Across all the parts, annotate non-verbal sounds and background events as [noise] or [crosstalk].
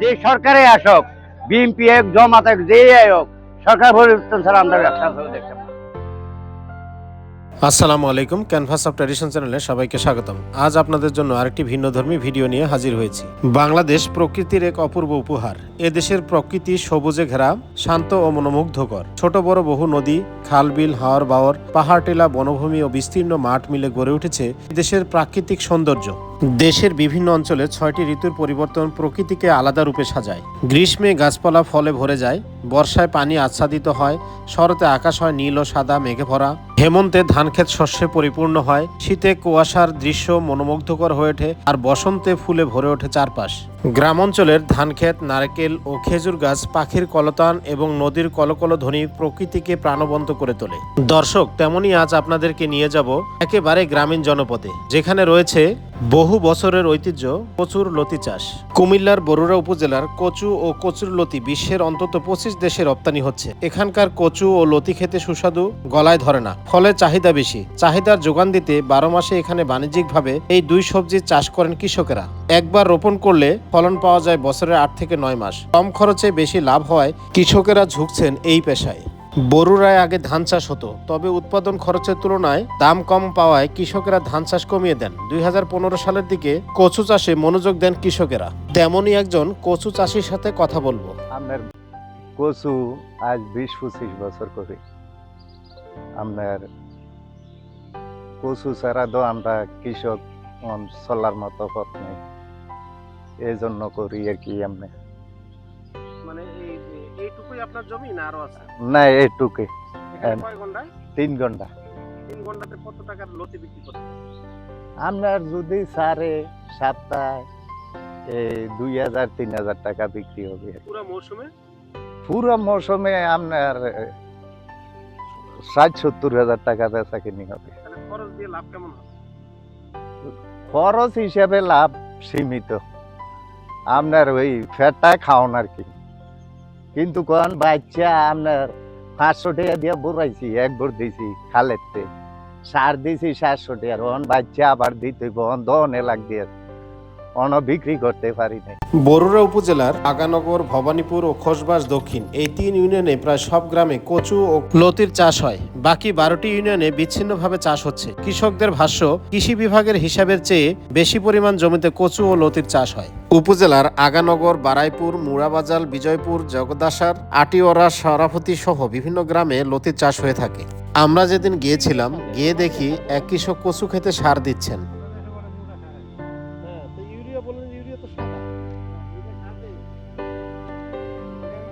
যে সরকারে আসক, বিএনপি হোক, জমাত হোক যে হোক, সরকার পরিবর্তন ছাড়া আমরা ব্যবসা আসসালামু আলাইকুম ক্যানভাস অফ ট্র্যাডিশন চ্যানেলে সবাইকে স্বাগতম। আজ আপনাদের জন্য আরেকটি ভিন্নধর্মী ভিডিও নিয়ে হাজির হয়েছি। বাংলাদেশ প্রকৃতির এক অপূর্ব উপহার। এ দেশের প্রকৃতি সবুজে ঘেরা, শান্ত ও মনোমুগ্ধকর। ছোট বড় বহু নদী, খাল বিল, হাওর বাওর, পাহাড় টেলা, বনভূমি ও বিস্তীর্ণ মাঠ মিলে গড়ে উঠেছে দেশের প্রাকৃতিক সৌন্দর্য। দেশের বিভিন্ন অঞ্চলে ছয়টি ঋতুর পরিবর্তন প্রকৃতিকে আলাদা রূপে সাজায়। গ্রীষ্মে গাছপালা ফলে ভরে যায়, বর্ষায় পানি আচ্ছাদিত হয়, শরতে আকাশ হয় নীল ও সাদা মেঘে ভরা হেমন্তে ধানক্ষেত শস্যে পরিপূর্ণ হয়। শীতে কুয়াশার দৃশ্য মনোমুগ্ধকর হয়ে ওঠে আর বসন্তে ফুলে ভরে ওঠে চারপাশ। গ্রাম অঞ্চলের ধানক্ষেত, নারকেল ও খেজুর গাছ পাখির কলতান এবং নদীর কলকল ধ্বনি প্রকৃতিকে প্রাণবন্ত করে তোলে। দর্শক তেমনই আজ আপনাদেরকে নিয়ে যাব একেবারে গ্রামীণ জনপদে, যেখানে রয়েছে বহু বছরের ঐতিহ্য প্রচুর লতি চাষ। কুমিল্লার বরুড়া উপজেলার কচু ও কচুর লতি বিশ্বের অন্তত পঁচিশ দেশে রপ্তানি হচ্ছে। এখানকার কচু ও লতি খেতে সুস্বাদু, গলায় ধরে না। ফলে চাহিদা বেশি। চাহিদার যোগান দিতে বারো মাসে এখানে বাণিজ্যিকভাবে এই দুই সবজির চাষ করেন কৃষকেরা। একবার রোপণ করলে ফলন পাওয়া যায় বছরের আট থেকে নয় মাস। কম খরচে বেশি লাভ হওয়ায় কৃষকেরা ঝুঁকছেন এই পেশায়। বরুড়ায় আগে ধান চাষ হতো, তবে উৎপাদন খরচের তুলনায় দাম কম পাওয়ায় কৃষকেরা ধান চাষ কমিয়ে দেন। দুই হাজার পনেরো সালের দিকে কচু চাষে মনোযোগ দেন কৃষকেরা। তেমনই একজন কচু চাষির সাথে কথা বলব। আপনার কচু আজ বিশ পঁচিশ বছর করে। আপনার কচু ছাড়া তো আমরা কৃষক চলার মতো পথ নেই। এই জন্য করি আর কি এইটুকুই আপনার জমি না আরও আছে? না হ্যাঁ। কয় ঘন্টায় তিন ঘণ্টা। তিন ঘন্টাতে কত টাকার লতি বিক্রি করতে আপনার যদি সাড়ে সাতটায় এই দুই হাজার তিন হাজার টাকা বিক্রি হবে। পুরো মৌসুমে? পুরো মৌসুমে আপনার ষাট সত্তর হাজার টাকা বেচা কিনি হবে খরচ দিয়ে লাভ কেমন খরচ হিসাবে লাভ সীমিত। আপনার ওই ফ্যাটটা খাওয়ান আর কি? কিন্তু কোন বাচ্চা আপনার পাঁচশো টাকা দিয়ে বুড়াইছি, এক ভোর দিছি খালেতে। সার দিছি সাতশো টাকা রন বাচ্চা আবার দিতে বন দনে লাগ দিয়ে অন বিক্রি করতে পারি নাই। বরুড়া উপজেলার আগানগর, ভবানীপুর ও খোসবাস দক্ষিণ এই তিন ইউনিয়নে প্রায় সব গ্রামে কচু ও লতির চাষ হয়। বাকি বারোটি ইউনিয়নে বিচ্ছিন্নভাবে চাষ হচ্ছে। কৃষকদের ভাষ্য, কৃষি বিভাগের হিসাবের চেয়ে বেশি পরিমাণ জমিতে কচু ও লতির চাষ হয়। উপজেলার আগানগর, বারাইপুর মুড়াবাজাল বিজয়পুর, জগদাসার আটিওরা সরাফতি সহ বিভিন্ন গ্রামে লতির চাষ হয়ে থাকে। আমরা যেদিন গিয়েছিলাম, গিয়ে দেখি এক কৃষক কচু খেতে সার দিচ্ছেন।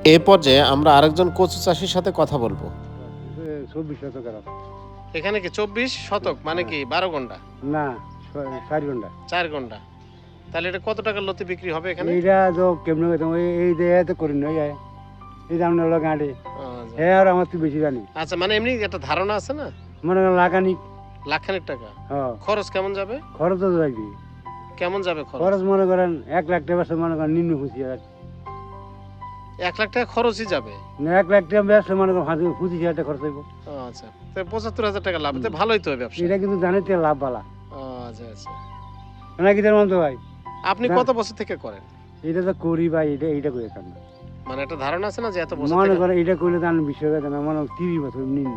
এ পর্যায়ে আমরা আরেকজন কচু চাষির সাথে কথা বলব। চব্বিশ শতক এখানে কি চব্বিশ শতক? মানে কি বারো ঘণ্টা? না চার ঘণ্টা। চার ঘণ্টা। তাহলে এটা কত টাকার লতি বিক্রি হবে এখানে? এইটা তো কেমন এই- এই যে তো করি যায় এই দাম হলো গাঁটে। আচ্ছা। হ্যাঁ আর আমার তো বেশি জানি। আচ্ছা মানে এমনি একটা ধারণা আছে না? মনে করেন লাগানি লাখখানিক টাকা? খরচ কেমন যাবে? খরচ তো লাগবে কেমন যাবে খরচ? খরচ মনে করেন এক লাখ টাকা মনে করেন নিম্ন খুশি আর এক লাখ টাকা খরচই যাবে। না এক লাখ টাকা ব্যবসা মনে হাজার পঁচিশ হাজার টাকা খরচ হইব। আচ্ছা। তো পঁচাত্তর হাজার টাকা লাভ তো ভালোই তো ব্যবসা। এটা কিন্তু জানে তো লাভ বালা। আচ্ছা আচ্ছা। নাকি তার মতো ভাই? আপনি কত বছর থেকে করেন? এটা তো করি ভাই এটা এইটা করে খান মানে একটা ধারণা আছে না যে এত বছর মনে করেন এটা করলে আমি বিষয় কথা না মনে তিরিশ বছর নিম্ন।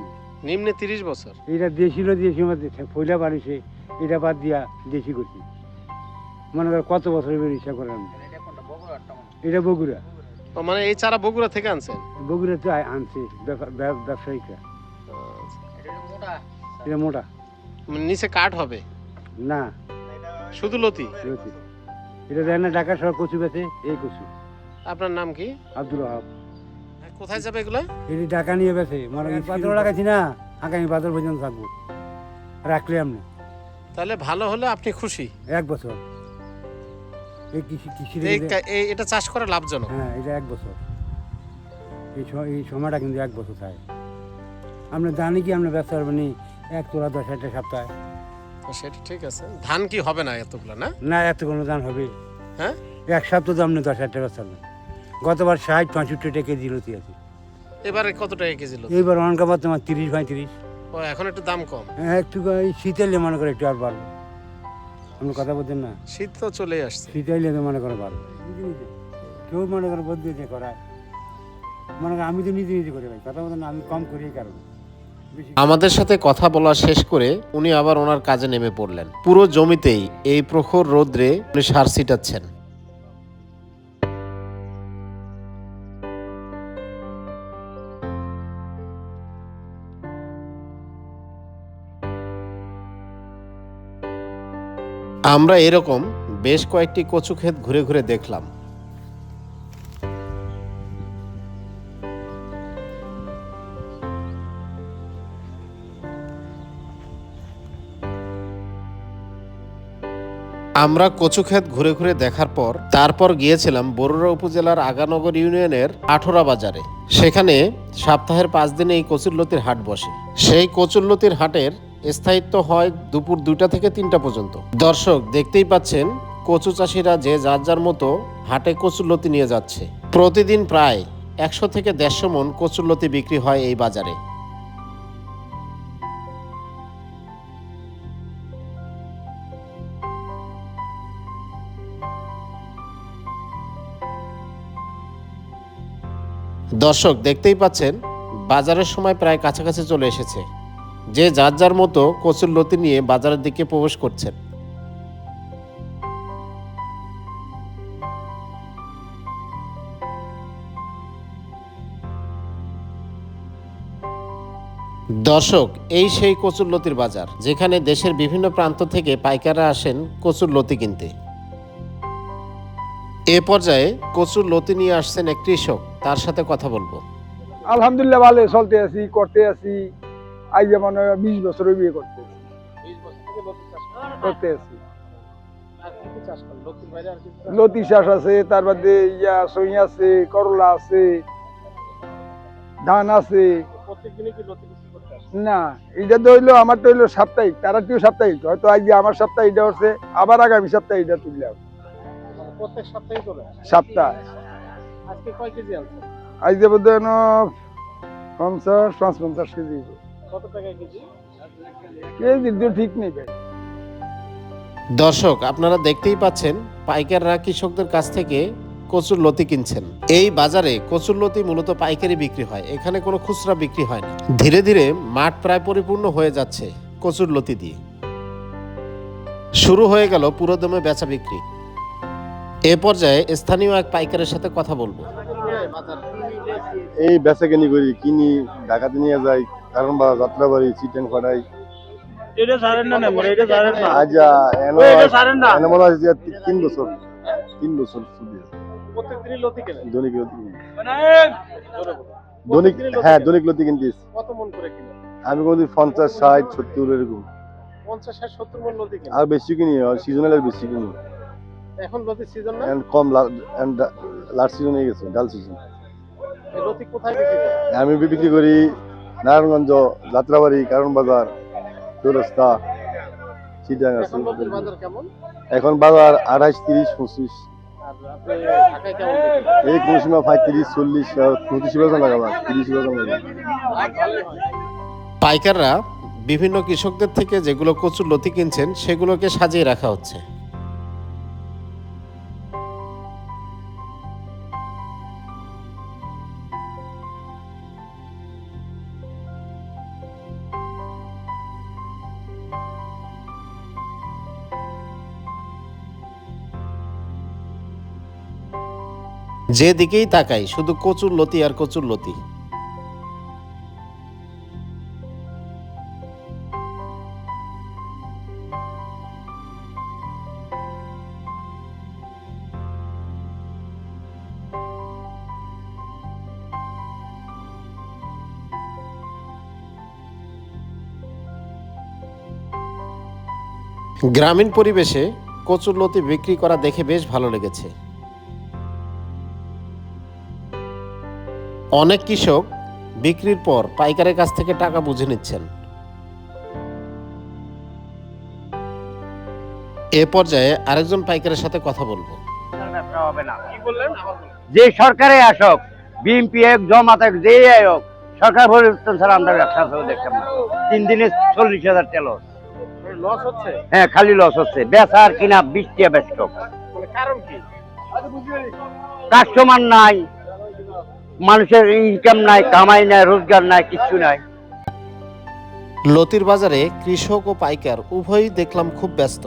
নিম্নে তিরিশ বছর? এটা দেশিল আমাদের পয়লা বাড়িছে এটা বাদ দিয়া দেশি করছি। মনে কর কত বছর করেন এটা বগুড়া। ও, মানে এই চারা বগুড়া থেকে আনছেন? বগুড়া তো আ- আনছে ব্যব- ব্যব- ব্যবসায়িকরা আচ্ছা। এটা মোটা। মানে নিচে কাঠ হবে? না। শুধু লতি? লতি। এটা দেয় না ঢাকা শহর কচু বেছে এই কচু। আপনার নাম কি? আব্দুল হাব কোথায় যাবে এগুলো? এটি টাকা নিয়ে বেছে মানে পাত্র লাগাইছি না আগামী পাত্র পর্যন্ত থাকব। রাখলে আপনি। তাহলে ভালো হলে আপনি খুশি। এক বছর। এই কৃষি কৃষি এটা চাষ করা লাভজনক? হ্যাঁ এটা এক বছর। এই এই সময়টা কিন্তু এক বছর থাকে আমরা জানি কি আমরা ব্যবসা করবেন এক তোলা দশ হাজার সপ্তাহে। সেটা ঠিক আছে। ধান কি হবে না এতগুলো না? না এত কোনো দাম হবে হ্যাঁ? এক সপ্তাহ তো আপনি দশ হাজার টাকা চালবেন গতবার ষাট পঁয়ষট্টি টাকা কেজি লতি আছে। এবারে কত টাকা কেজি লতি? এইবার অনকাবার তোমার তিরিশ পঁয়ত্রিশ। ও এখন একটু দাম কম। হ্যাঁ, একটু এই শীতেলে মনে করে একটু আর বাড়বো। আপনি কথা বলছেন না? শীত তো চলে আসছে। শীতেলে তো মনে করে পারবে কেউ মনে করো বদলে দিয়ে করায় মনে আমি তো নিজে নিজে করে ভাই কথা বলছেন আমি কম করি কারণ। আমাদের সাথে কথা বলা শেষ করে উনি আবার ওনার কাজে নেমে পড়লেন। পুরো জমিতেই এই প্রখর রোদ্রে উনি সার ছিটাচ্ছেন। আমরা এরকম বেশ কয়েকটি কচু ক্ষেত ঘুরে ঘুরে দেখলাম। আমরা কচুক্ষেত ঘুরে ঘুরে দেখার পর তারপর গিয়েছিলাম বরুড়া উপজেলার আগানগর ইউনিয়নের আঠোরা বাজারে। সেখানে সপ্তাহের পাঁচ দিনে এই কচুরলতির হাট বসে। সেই কচুরলতির হাটের স্থায়িত্ব হয় দুপুর দুটা থেকে তিনটা পর্যন্ত। দর্শক, দেখতেই পাচ্ছেন, কচু চাষিরা যে যার যার মতো হাটে কচুরলতি নিয়ে যাচ্ছে। প্রতিদিন প্রায় একশো থেকে দেড়শো মন কচুরলতি বিক্রি হয় এই বাজারে। দর্শক, দেখতেই পাচ্ছেন, বাজারের সময় প্রায় কাছাকাছি চলে এসেছে। যে যার যার মতো কচুর লতি নিয়ে বাজারের দিকে প্রবেশ করছেন দর্শক, এই সেই কচুর লতির বাজার, যেখানে দেশের বিভিন্ন প্রান্ত থেকে পাইকাররা আসেন কচুর লতি কিনতে। এ পর্যায়ে কচুর লতি নিয়ে আসছেন এক কৃষক, তার সাথে কথা বলব। আলহামদুলিল্লাহ ভালো চলতে আছি, করতে আছি। আজ যেমন বিশ বছর বিয়ে করতে আছি। করতে আছি লতি চাষ আছে তার বাদে ইয়া সই আছে করলা আছে ধান আছে। না এটা তো হইল আমার তো হইল সাপ্তাহিক তারা কেউ সাপ্তাহিক। হয়তো আজ আমার সপ্তাহে এটা হচ্ছে আবার আগামী সপ্তাহে এটা তুললাম প্রত্যেক সপ্তাহে সপ্তাহ। আজকে কয় কেজি বোধ পঞ্চাশ পাঁচ পঞ্চাশ কেজি। কত টাকা কেজি? কেজি তো ঠিক নেই ভাই। দর্শক আপনারা দেখতেই পাচ্ছেন পাইকাররা কৃষকদের কাছ থেকে কচুর লতি কিনছেন। এই বাজারে কচুর লতি মূলত পাইকারি বিক্রি হয় এখানে কোনো খুচরা বিক্রি হয় না। ধীরে ধীরে মাঠ প্রায় পরিপূর্ণ হয়ে যাচ্ছে কচুর লতি দিয়ে। শুরু হয়ে গেল পুরোদমে বেচা বিক্রি। এ পর্যায়ে স্থানীয় এক পাইকারের সাথে কথা বলব। এই বেচা কিনি করি কিনি ঢাকাতে নিয়ে যাই। কারণ বা যাত্রা বাড়ি চিটেন ফাটাই এটা ছাড়েন না নেমরে এটা ছাড়েন না। আজ এনো এটা ছাড়েন না। এনো মনে হয় তিন বছর। তিন বছর। প্রত্যেকদিনই লতি কেনেন? দৈনিক লতি কিনি। মানে দৈনিক হ্যাঁ দৈনিক লতি কিনতিস কত মন করে কিনেন? আমি কোনদিন পঞ্চাশ ষাট সত্তর এরকম। পঞ্চাশ ষাট সত্তর মন লতি কিনেন? আর বেশি কিনি সিজনাল বেশি কিনি। এখন লতির সিজন না? And কম লাস্ট সিজন হয়ে গেছে ডাল সিজন লতি কোথায় বিক্রি আমি বিক্রি করি নারায়ণগঞ্জ যাত্রাবাড়ি কারণ বাজার চৌরাস্তা চিটাং আছে। এখন বাজার কেমন? এখন বাজার আঠাইশ তিরিশ পঁচিশ। এই কোন সময় পঁয়ত্রিশ চল্লিশ পঁচিশ বেতন লাগাবা তিরিশ লাগে পাইকাররা বিভিন্ন কৃষকদের থেকে যেগুলো কচুর লতি কিনছেন সেগুলোকে সাজিয়ে রাখা হচ্ছে। যেদিকেই তাকাই, শুধু কচুর লতি আর কচুর লতি। গ্রামীণ পরিবেশে কচুর লতি বিক্রি করা দেখে বেশ ভালো লেগেছে। অনেক কৃষক বিক্রির পর পাইকারের কাছ থেকে টাকা বুঝে নিচ্ছেন। এ পর্যায়ে আরেকজন পাইকারের সাথে কথা বলব। না যে সরকারে আসক বিএনপি এক জমাত এক যে হোক সরকার পরিবর্তন ছাড়া আমরা ব্যবসা করে দেখতাম না তিন দিনে চল্লিশ হাজার তেল লস হচ্ছে? হ্যাঁ খালি লস হচ্ছে। বেচা আর কিনা বিশ টিয়া ব্যস্ত। কারণ কি? কাস্টমার নাই মানুষের ইনকাম নাই, কামাই নাই, রোজগার নাই, কিছু নাই। লতির বাজারে কৃষক ও পাইকার উভয়ই দেখলাম খুব ব্যস্ত।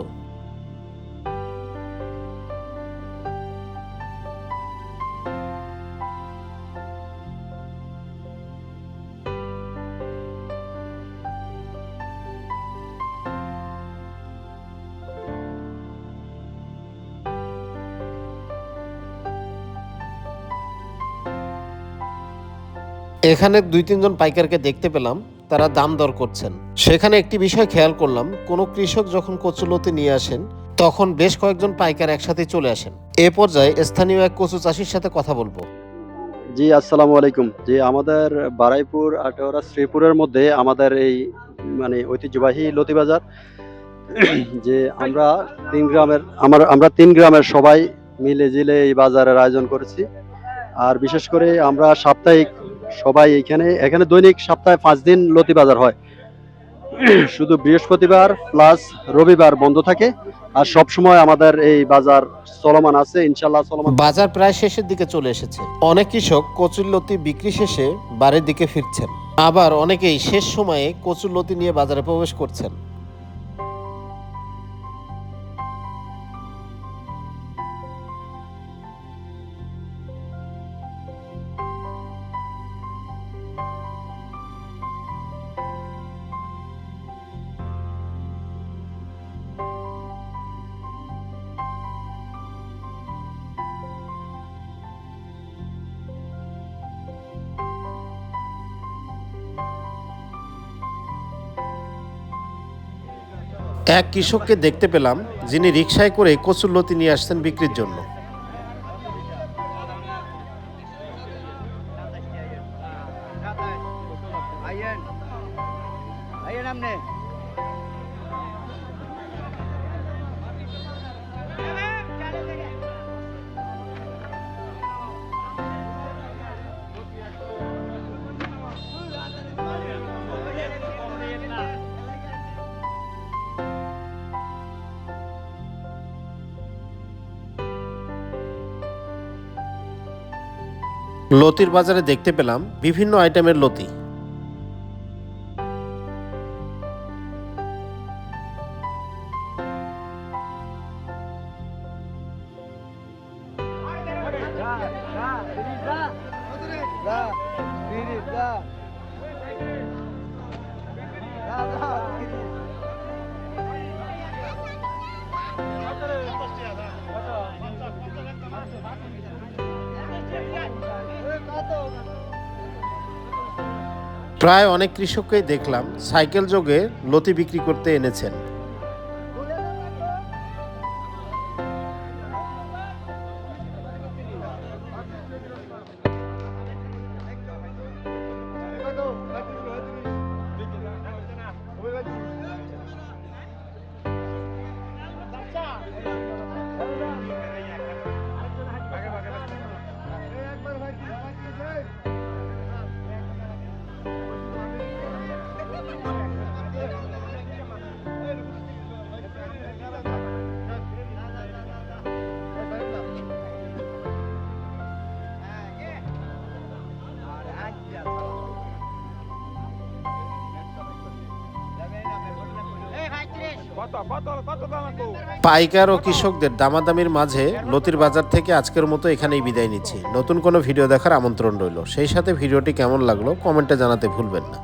এখানে দুই, তিনজন পাইকারকে দেখতে পেলাম, তারা দাম দর করছেন। সেখানে একটি বিষয় খেয়াল করলাম, কোনো কৃষক যখন কচুলতি নিয়ে আসেন, তখন বেশ কয়েকজন পাইকার একসাথে চলে আসেন। এ পর্যায়ে স্থানীয় এক কচু চাষির সাথে কথা বলব। জি, আসসালামু আলাইকুম। জি, আমাদের বারাইপুর, আটোয়ারা, শ্রীপুরের মধ্যে আমাদের এই মানে ঐতিহ্যবাহী লতিবাজার [clears throat] যে আমরা তিন গ্রামের, আমার, আমরা তিন গ্রামের সবাই মিলে জিলে এই বাজারের আয়োজন করেছি। আর বিশেষ করে আমরা সাপ্তাহিক সবাই এখানে এখানে দৈনিক সপ্তাহে পাঁচ দিন লতি বাজার হয়। শুধু বৃহস্পতিবার প্লাস রবিবার বন্ধ থাকে আর সব সময় আমাদের এই বাজার চলমান আছে ইনশাল্লাহ চলমান বাজার প্রায় শেষের দিকে চলে এসেছে। অনেক কৃষক কচুরলতি বিক্রি শেষে বাড়ির দিকে ফিরছেন। আবার অনেকেই শেষ সময়ে কচুরলতি নিয়ে বাজারে প্রবেশ করছেন। এক কৃষককে দেখতে পেলাম যিনি রিক্সায় করে কচুর লতি নিয়ে আসছেন বিক্রির জন্য। লতির বাজারে দেখতে পেলাম বিভিন্ন আইটেমের লতি। প্রায় অনেক কৃষককেই দেখলাম সাইকেল যোগে লতি বিক্রি করতে এনেছেন। পাইকার ও কৃষকদের দামাদামির মাঝে লতির বাজার থেকে আজকের মতো এখানেই বিদায় নিচ্ছি। নতুন কোনো ভিডিও দেখার আমন্ত্রণ রইল। সেই সাথে ভিডিওটি কেমন লাগল কমেন্টে জানাতে ভুলবেন না।